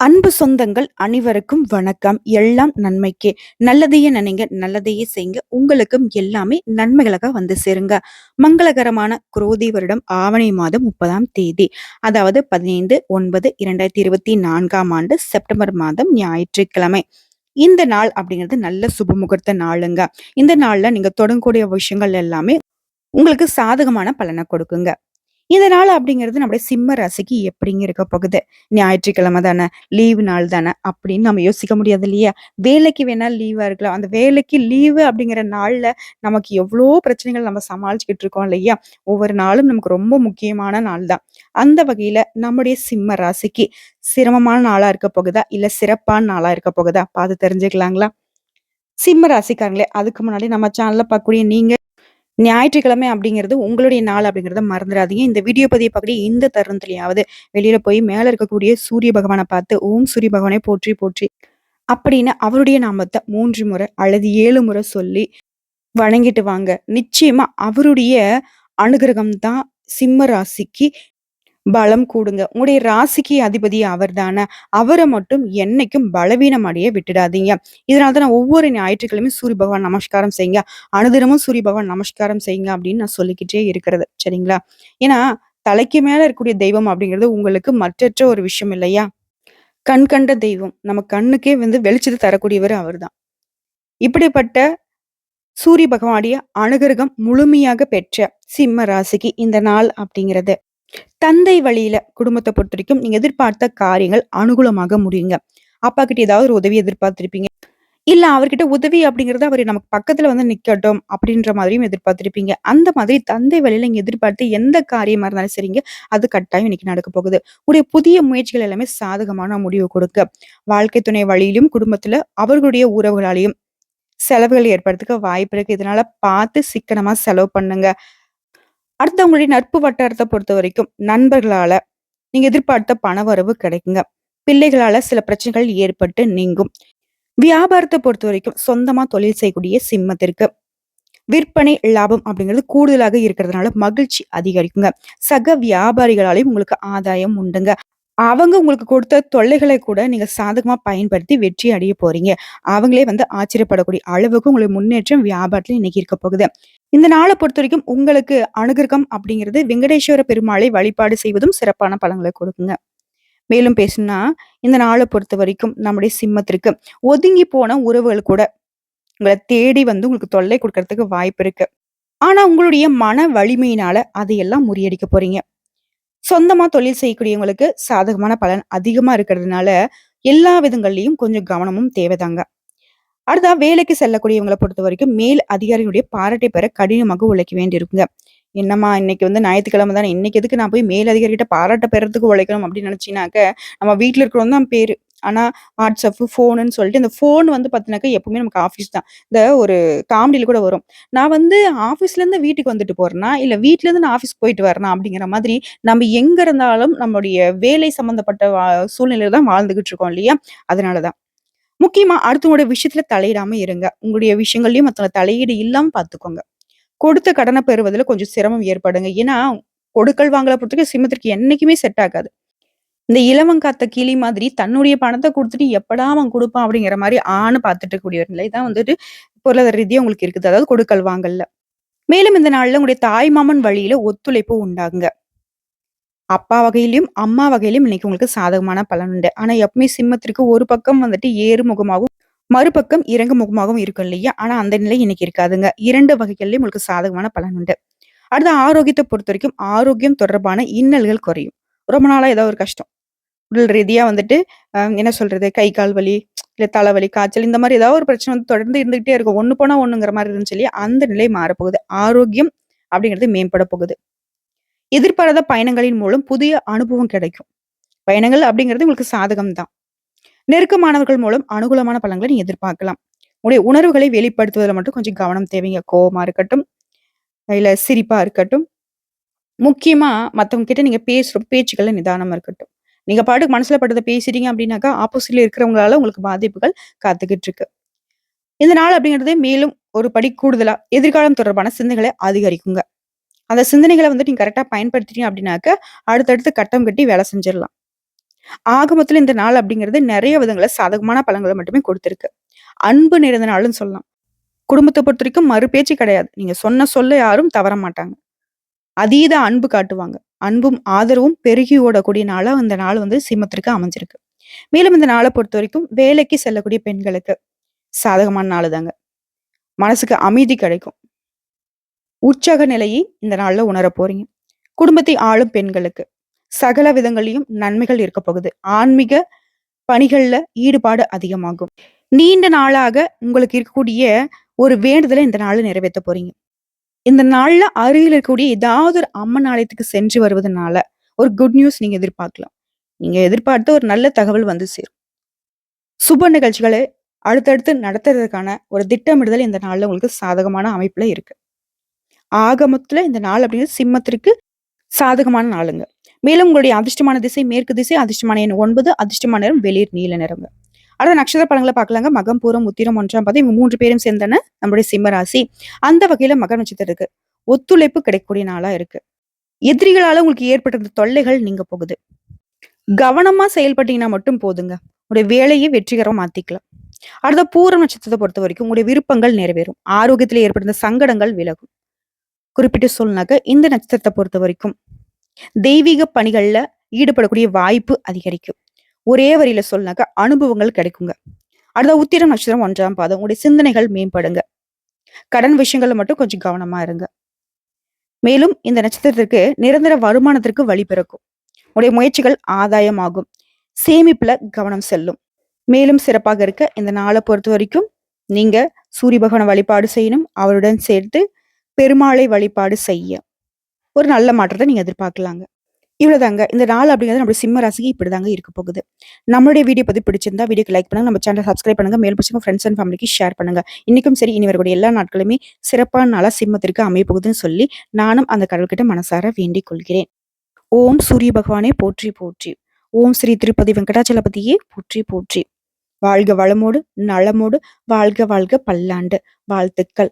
அன்பு சொந்தங்கள் அனைவருக்கும் வணக்கம். எல்லாம் நன்மைக்கே. நல்லதையே நினைங்க, நல்லதையே செய்யுங்க. உங்களுக்கும் எல்லாமே நன்மைகளாக வந்து சேருங்க. மங்களகரமான குரோதி வருடம் ஆவணி மாதம் 30ஆம் தேதி. அதாவது 15/9/2024ஆம் ஆண்டு செப்டம்பர் மாதம் ஞாயிற்றுக்கிழமை. இந்த நாள் அப்படிங்கிறது நல்ல சுபமுகூர்த்த நாளுங்க. இந்த நாள்ல நீங்க தொடங்கக்கூடிய விஷயங்கள் எல்லாமே உங்களுக்கு சாதகமான பலனை கொடுக்குங்க. இந்த நாள் அப்படிங்கிறது நம்முடைய சிம்ம ராசிக்கு எப்படிங்க இருக்க போகுது? ஞாயிற்றுக்கிழமை தானே, லீவு நாள் தானே அப்படின்னு நம்ம யோசிக்க முடியாது இல்லையா? வேலைக்கு வேணால் லீவா இருக்கலாம். அந்த வேலைக்கு லீவு அப்படிங்கிற நாள்ல நமக்கு எவ்வளோ பிரச்சனைகள் நம்ம சமாளிச்சுக்கிட்டு இருக்கோம் இல்லையா? ஒவ்வொரு நாளும் நமக்கு ரொம்ப முக்கியமான நாள் தான். அந்த வகையில நம்முடைய சிம்ம ராசிக்கு சிரமமான நாளா இருக்க போகுதா? இல்ல சிறப்பான நாளா இருக்க போகுதா? பார்த்து தெரிஞ்சுக்கலாங்களா? சிம்ம ராசிக்காரங்களே, அதுக்கு முன்னாடி நம்ம சேனல்ல பார்க்கக்கூடிய நீங்க ஞாயிற்றுக்கிழமை அப்படிங்கிறது உங்களுடைய நாள் அப்படிங்கிறத மறந்துடாதீங்க. இந்த வீடியோ பதிய பார்க்கக்கூடிய இந்த தருணத்திலயாவது வெளியில போய் மேல இருக்கக்கூடிய சூரிய பகவான பார்த்து, "ஓம் சூரிய பகவானே போற்றி போற்றி" அப்படின்னு அவருடைய நாமத்தை மூன்று முறை அல்லது ஏழு முறை சொல்லி வணங்கிட்டு வாங்க. நிச்சயமா அவருடைய அனுகிரகம் தான் சிம்ம ராசிக்கு பலம் கூடுங்க. உங்களுடைய ராசிக்கு அதிபதி அவர்தானே. அவரை மட்டும் என்னைக்கும் பலவீனம் அடைய விட்டுடாதீங்க. இதனால தான் ஒவ்வொரு ஞாயிற்றுக்கிழமையும் சூரிய பகவான் நமஸ்காரம் செய்யுங்க. அனுதினமும் சூரிய பகவான் நமஸ்காரம் செய்யுங்க அப்படின்னு நான் சொல்லிக்கிட்டே இருக்கிறது. சரிங்களா? ஏன்னா, தலைக்கு மேல இருக்கக்கூடிய தெய்வம் அப்படிங்கிறது உங்களுக்கு மற்றற்ற ஒரு விஷயம் இல்லையா? கண் கண்ட தெய்வம். நம்ம கண்ணுக்கே வந்து வெளிச்சத்தை தரக்கூடியவர் அவர்தான். இப்படிப்பட்ட சூரிய பகவானுடைய அனுகிரகம் முழுமையாக பெற்ற சிம்ம ராசிக்கு இந்த நாள் அப்படிங்கிறது தந்தை வழியில குடும்பத்தை பொறுத்த வரைக்கும் நீங்க எதிர்பார்த்த காரியங்கள் அனுகூலமாக முடியுங்க. அப்பா கிட்ட ஏதாவது ஒரு உதவி எதிர்பார்த்திருப்பீங்க. இல்ல அவர்கிட்ட உதவி அப்படிங்கறது அவர் நமக்கு பக்கத்துல வந்து நிக்கட்டும் அப்படின்ற மாதிரியும் எதிர்பார்த்திருப்பீங்க. அந்த மாதிரி தந்தை வழியில நீங்க எதிர்பார்த்து எந்த காரியமா இருந்தாலும் சரிங்க, அது கட்டாயம் இன்னைக்கு நடக்க போகுது. உடைய புதிய முயற்சிகள் எல்லாமே சாதகமான முடிவு கொடுக்க, வாழ்க்கை துணை வழியிலும், குடும்பத்துல அவர்களுடைய உறவுகளாலையும் செலவுகள் ஏற்படுறதுக்கு வாய்ப்பு இருக்கு. இதனால பார்த்து சிக்கனமா செலவு பண்ணுங்க. அடுத்தவங்களுடைய நட்பு வட்டாரத்தை பொறுத்த வரைக்கும் நண்பர்களால நீங்க எதிர்பார்த்த பண வரவு கிடைக்குங்க. பிள்ளைகளால சில பிரச்சனைகள் ஏற்பட்டு நீங்கும். வியாபாரத்தை பொறுத்த வரைக்கும் சொந்தமா தொழில் செய்யக்கூடிய சிம்மத்திற்கு விற்பனை லாபம் அப்படிங்கிறது கூடுதலாக இருக்கிறதுனால மகிழ்ச்சி அதிகரிக்குங்க. சக வியாபாரிகளாலையும் உங்களுக்கு ஆதாயம் உண்டுங்க. அவங்க உங்களுக்கு கொடுத்த தொல்லைகளை கூட நீங்க சாதகமா பயன்படுத்தி வெற்றி அடைய போறீங்க. அவங்களே வந்து ஆச்சரியப்படக்கூடிய அளவுக்கு உங்களுக்கு முன்னேற்றம் வியாபாரத்துல இன்னைக்கு இருக்க போகுது. இந்த நாளை பொறுத்த வரைக்கும் உங்களுக்கு அனுகிரகம் அப்படிங்கிறது வெங்கடேஸ்வர பெருமாளை வழிபாடு செய்வதும் சிறப்பான பலன்களை கொடுக்குங்க. மேலும் பேசணும்னா, இந்த நாளை பொறுத்த வரைக்கும் நம்முடைய சிம்மத்திற்கு ஒதுங்கி போன உறவுகள் கூட உங்களை தேடி வந்து உங்களுக்கு தொல்லை கொடுக்கறதுக்கு வாய்ப்பு இருக்கு. ஆனா உங்களுடைய மன வலிமையினால அதையெல்லாம் முறியடிக்க போறீங்க. சொந்தமா தொழில் செய்யக்கூடியவங்களுக்கு சாதகமான பலன் அதிகமா இருக்கிறதுனால, எல்லா விதங்கள்லையும் கொஞ்சம் கவனமும் தேவைதாங்க. அடுத்தா வேலைக்கு செல்லக்கூடியவங்களை பொறுத்த வரைக்கும் மேல் அதிகாரிகளுடைய பாராட்டை பெற கடினமாக உழைக்க வேண்டியிருக்குங்க. "என்னம்மா இன்னைக்கு வந்து ஞாயிற்றுக்கிழமை தானே, இன்னைக்கு எதுக்கு நான் போய் மேல் அதிகாரிகிட்ட பாராட்ட பெறத்துக்கு உழைக்கணும்" அப்படின்னு நினைச்சீங்கனாக்க, நம்ம வீட்டில் இருக்கிறவங்க தான் பேர் ஆனா வாட்ஸ்அப் ஃபோனுன்னு சொல்லிட்டு இந்த ஃபோன் வந்து பார்த்தினாக்கா எப்பவுமே நமக்கு ஆஃபீஸ் தான். இந்த ஒரு காமெடியில் கூட வரும். "நான் வந்து ஆஃபீஸ்லேருந்து வீட்டுக்கு வந்துட்டு போறேனா, இல்ல வீட்டிலேருந்து நான் ஆஃபீஸ் போயிட்டு வரேன் அப்படிங்கிற மாதிரி நம்ம எங்க இருந்தாலும் நம்முடைய வேலை சம்மந்தப்பட்ட வா சூழ்நிலையில தான் வாழ்ந்துகிட்டு இருக்கோம் இல்லையா? அதனால தான். முக்கியமா அடுத்தவங்களுடைய விஷயத்துல தலையிடாம இருங்க. உங்களுடைய விஷயங்கள்லயும் மத்தவங்க தலையீடு இல்லாம பார்த்துக்கோங்க. கொடுத்த கடனை பெறுவதில் கொஞ்சம் சிரமம் ஏற்படுங்க. ஏன்னா, கொடுக்கல் வாங்கல பொறுத்தவரைக்கும் சிம்மத்திற்கு என்னைக்குமே செட் ஆகாது. இந்த இலவம் காத்த கிளி மாதிரி தன்னுடைய பணத்தை கொடுத்துட்டு எப்படா அவன் கொடுப்பான் அப்படிங்கிற மாதிரி ஆன்னு பார்த்துட்டு இருக்கக்கூடிய ஒரு நிலை தான் வந்துட்டு பொருளாதார ரீதியாக உங்களுக்கு இருக்குது. அதாவது கொடுக்கல் வாங்கல்ல. மேலும் இந்த நாள்ல உங்களுடைய தாய்மாமன் வழியில ஒத்துழைப்பு உண்டாங்க அப்பா வகையிலும் அம்மா வகையிலும் இன்னைக்கு உங்களுக்கு சாதகமான பலன் உண்டு. ஆனா எப்பவுமே சிம்மத்திற்கு ஒரு பக்கம் வந்துட்டு ஏறு முகமாகவும் மறுபக்கம் இறங்கு முகமாகவும் இருக்கும் இல்லையா? ஆனா அந்த நிலை இன்னைக்கு இருக்காதுங்க. இரண்டு வகைகள்லயும் உங்களுக்கு சாதகமான பலன் உண்டு. அடுத்த ஆரோக்கியத்தை பொறுத்த வரைக்கும் ஆரோக்கியம் தொடர்பான இன்னல்கள் குறையும். ரொம்ப நாளா ஏதாவது ஒரு கஷ்டம். உடல் ரீதியாக வந்துட்டு என்ன சொல்றது? கை, கால் வலி, இல்லை தலைவலி, காய்ச்சல் இந்த மாதிரி ஏதாவது ஒரு பிரச்சனை வந்து தொடர்ந்து இருந்துகிட்டே இருக்கும். ஒன்று போனால் ஒன்றுங்கிற மாதிரி இருந்துச்சு இல்லையா? அந்த நிலை மாறப்போகுது. ஆரோக்கியம் அப்படிங்கிறது மேம்பட போகுது. எதிர்பாராத பயணங்களின் மூலம் புதிய அனுபவம் கிடைக்கும். பயணங்கள் அப்படிங்கிறது உங்களுக்கு சாதகம் தான். நெருக்கமானவர்கள் மூலம் அனுகூலமான பலன்களை நீ எதிர்பார்க்கலாம். உடைய உணர்வுகளை வெளிப்படுத்துவதில் மட்டும் கொஞ்சம் கவனம் தேவைங்க. கோபமாக இருக்கட்டும், இல்லை சிரிப்பா இருக்கட்டும். முக்கியமா மற்றவங்க கிட்ட நீங்க பேசுற பேச்சுக்கள்ல நிதானமாக இருக்கட்டும். நீங்க பாட்டுக்கு மனசுல பட்டதை பேசிட்டீங்க அப்படின்னாக்கா, ஆப்போசிட்ல இருக்கிறவங்களால உங்களுக்கு பாதிப்புகள் காத்துக்கிட்டு இருக்கு. இந்த நாள் அப்படிங்கிறது மேலும் ஒரு படி கூடுதலா எதிர்காலம் தொடர்பான சிந்தனைகளை அதிகரிக்குங்க. அந்த சிந்தனைகளை வந்து நீங்க கரெக்டா பயன்படுத்திட்டீங்க அப்படின்னாக்க, அடுத்தடுத்து கட்டம் கட்டி வேலை செஞ்சிடலாம் ஆகமத்துல இந்த நாள் அப்படிங்கிறது நிறைய விதங்களை சாதகமான பலன்களை மட்டுமே கொடுத்துருக்கு அன்பு நிறைந்த நாள்னு சொல்லலாம். குடும்பத்தை பொறுத்தவரைக்கும் மறு பேச்சு கிடையாது. நீங்க சொன்ன சொல்ல யாரும் தவற மாட்டாங்க. அதீத அன்பு காட்டுவாங்க. அன்பும், ஆதரவும் பெருகி ஓடக்கூடிய நாளா அந்த நாள் வந்து சிம்மத்திற்கு அமைஞ்சிருக்கு. மேலும் இந்த நாள பொறுத்தவரைக்கும் வேலைக்கு செல்லக்கூடிய பெண்களுக்கு சாதகமான நாள் தாங்க. மனசுக்கு அமைதி கிடைக்கும். உற்சாக நிலையை இந்த நாள்ல உணரப் போறீங்க. குடும்பத்தை ஆளும் பெண்களுக்கு சகல விதங்களையும் நன்மைகள் இருக்க போகுது. ஆன்மீக பணிகள்ல ஈடுபாடு அதிகமாகும். நீண்ட நாளாக உங்களுக்கு இருக்கக்கூடிய ஒரு வேண்டுதலை இந்த நாள் நிறைவேத்த போறீங்க. இந்த நாள்ல அருகில் இருக்கக்கூடிய ஏதாவது ஒரு அம்மன் ஆலயத்துக்கு சென்று வருவதனால ஒரு குட் நியூஸ் நீங்க எதிர்பார்க்கலாம். நீங்க எதிர்பார்த்த ஒரு நல்ல தகவல் வந்து சேரும். சுப நிகழ்ச்சிகளை அடுத்தடுத்து நடத்துறதுக்கான ஒரு திட்டமிடுதல் இந்த நாள்ல உங்களுக்கு சாதகமான அமைப்புல இருக்கு. ஆக இந்த நாள் அப்படிங்கிறது சிம்மத்திற்கு சாதகமான நாளுங்க. மேலும் உங்களுடைய அதிர்ஷ்டமான திசை மேற்கு திசை, அதிர்ஷ்டமான எண் ஒன்பது அதிர்ஷ்டமான நிறம் வெளிர் நீல நிறங்க. அடுத்த நட்சத்திர பலன்களை பார்க்கலாங்க. மகம், பூரம், உத்திரம், ஒன்றாம் பாதம் இவங்க மூன்று பேரும் சேர்ந்தன நம்முடைய சிம்மராசி அந்த வகையில மக நட்சத்திரத்துக்கு ஒத்துழைப்பு கிடைக்கக்கூடிய நாளா இருக்கு. எதிரிகளால உங்களுக்கு ஏற்பட்டிருந்த தொல்லைகள் நீங்க போகுது. கவனமா செயல்பட்டீங்கன்னா மட்டும் போதுங்க. உங்களுடைய வேலையை வெற்றிகரமா மாத்திக்கலாம். அடுத்த பூரம் பொறுத்த வரைக்கும் உங்களுடைய விருப்பங்கள் நிறைவேறும். ஆரோக்கியத்தில் ஏற்பட்டிருந்த சங்கடங்கள் விலகும். குறிப்பிட்டு சொல்லினாக்க இந்த நட்சத்திரத்தை பொறுத்த வரைக்கும் தெய்வீக பணிகள்ல ஈடுபடக்கூடிய வாய்ப்பு அதிகரிக்கும். ஒரே வரியில சொல்லனாக்க அனுபவங்கள் கிடைக்குங்க. அடுத்த உத்திரம் நட்சத்திரம் ஒன்றாம் பாதம். உங்களுடைய சிந்தனைகள் மேம்படுங்க. கடன் விஷயங்கள்ல மட்டும் கொஞ்சம் கவனமா இருங்க. மேலும் இந்த நட்சத்திரத்திற்கு நிரந்தர வருமானத்திற்கு வழி பிறக்கும். உங்களுடைய முயற்சிகள் ஆதாயமாகும். சேமிப்புல கவனம் செல்லும். மேலும் சிறப்பாக இருக்க இந்த நாளை பொறுத்த வரைக்கும் நீங்க சூரிய பகவான வழிபாடு செய்யணும். அவருடன் சேர்த்து பெருமாளை வழிபாடு செய்ய ஒரு நல்ல மாற்றத்தை நீங்க எதிர்பார்க்கலாங்க. இவ்வளோதாங்க இந்த நாள் அப்படிங்கிறது நம்ம சிம்ம ராசிக்கு இப்படிதாங்க இருக்க போகுது. நம்மளுடைய வீடியோ பற்றி பிடிச்சிருந்தா வீடியோக்கு லைக் பண்ணுங்க. நம்ம சேனல சப்ஸ்கிரைப் பண்ணுங்க. மேல் பிடிச்சவங்க ஃப்ரெண்ட்ஸ் அண்ட் ஃபேமிலிக்கு ஷேர் பண்ணுங்க. இன்னைக்கும் சரி, இனி வரக்கூடிய எல்லா நாட்களுமே சிறப்பான நாளாக சிம்மத்திற்கு அமைய போகுதுன்னு சொல்லி நானும் அந்த கடவுள்கிட்ட மனசார வேண்டிக் கொள்கிறேன். ஓம் சூரிய பகவானே போற்றி போற்றி. ஓம் ஸ்ரீ திருப்பதி வெங்கடாச்சலபதியே போற்றி போற்றி. வாழ்க வளமோடு, நலமோடு, வாழ்க வாழ்க பல்லாண்டு. வாழ்த்துக்கள்.